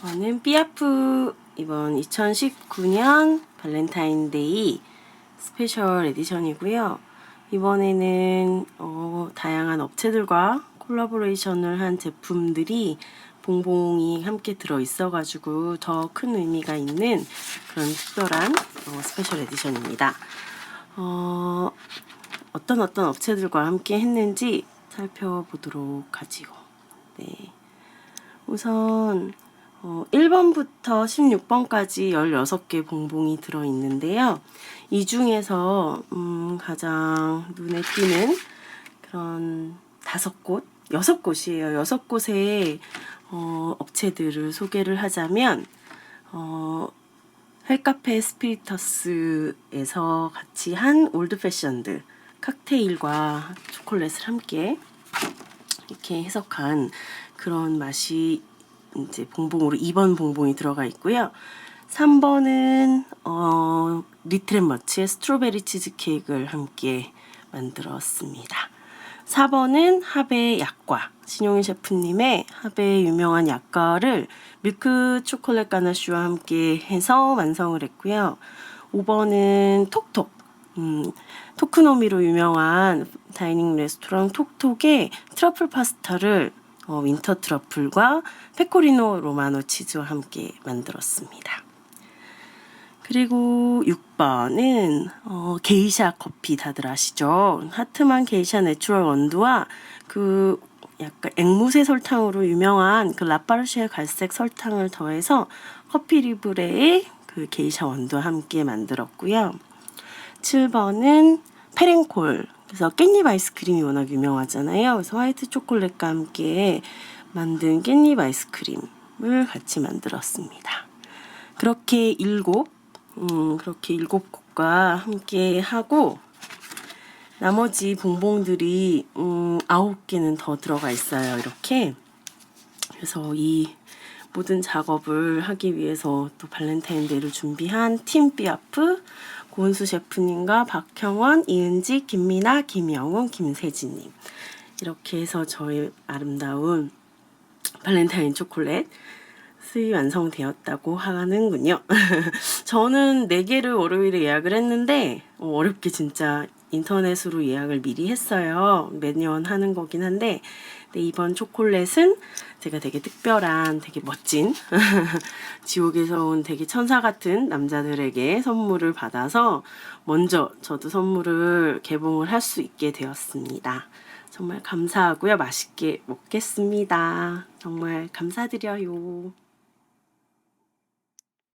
저는 삐아프 이번 2019년 발렌타인데이 스페셜 에디션이고요. 이번에는 어, 다양한 업체들과 콜라보레이션을 한 제품들이 봉봉이 함께 들어 있어가지고 더 큰 의미가 있는 그런 특별한 어, 스페셜 에디션입니다. 어, 어떤 어떤 업체들과 함께 했는지 살펴보도록 하지요. 네. 우선 어, 1번부터 16번까지 16개 봉봉이 들어있는데요. 이 중에서 음, 가장 눈에 띄는 그런 다섯 곳, 여섯 곳이에요. 여섯 곳의 어, 업체들을 소개를 하자면 어, 헬카페 스피리터스에서 같이 한 올드 패션드 칵테일과 초콜릿을 함께 이렇게 해석한 그런 맛이 이제 봉봉으로 2번 봉봉이 들어가 있고요. 3번은 어, 리트앤머치의 스트로베리 치즈케이크를 함께 만들었습니다. 4번은 하베 약과 신용희 셰프님의 하베 유명한 약과를 밀크 초콜릿 가나쉬와 함께 해서 완성을 했고요. 5번은 톡톡 음, 토크노미로 유명한 다이닝 레스토랑 톡톡의 트러플 파스타를 어, 윈터 트러플과 페코리노 로마노 치즈와 함께 만들었습니다. 그리고 6번은 어, 게이샤 커피 다들 아시죠? 하트만 게이샤 내추럴 원두와 그 약간 앵무새 설탕으로 유명한 그 라파르쉐 갈색 설탕을 더해서 커피 리브레의 그 게이샤 원두와 함께 만들었고요. 7번은 페렌콜. 그래서 깻잎 아이스크림이 워낙 유명하잖아요. 그래서 화이트 초콜릿과 함께 만든 깻잎 아이스크림을 같이 만들었습니다. 그렇게 일곱, 음, 그렇게 일곱 곡과 함께 하고 나머지 봉봉들이 음, 아홉 개는 더 들어가 있어요. 이렇게. 그래서 이 모든 작업을 하기 위해서 또 발렌타인데이를 준비한 팀 삐아프 고은수 셰프님과 박형원, 이은지, 김미나, 김영훈, 김세진님 이렇게 해서 저의 아름다운 발렌타인 초콜릿 수이 완성되었다고 하는군요. 저는 4개를 월요일에 예약을 했는데 어, 어렵게 진짜 인터넷으로 예약을 미리 했어요. 매년 하는 거긴 한데 이번 초콜릿은 제가 되게 특별한 되게 멋진 지옥에서 온 되게 천사 같은 남자들에게 선물을 받아서 먼저 저도 선물을 개봉을 할 수 있게 되었습니다. 정말 감사하고요. 맛있게 먹겠습니다. 정말 감사드려요.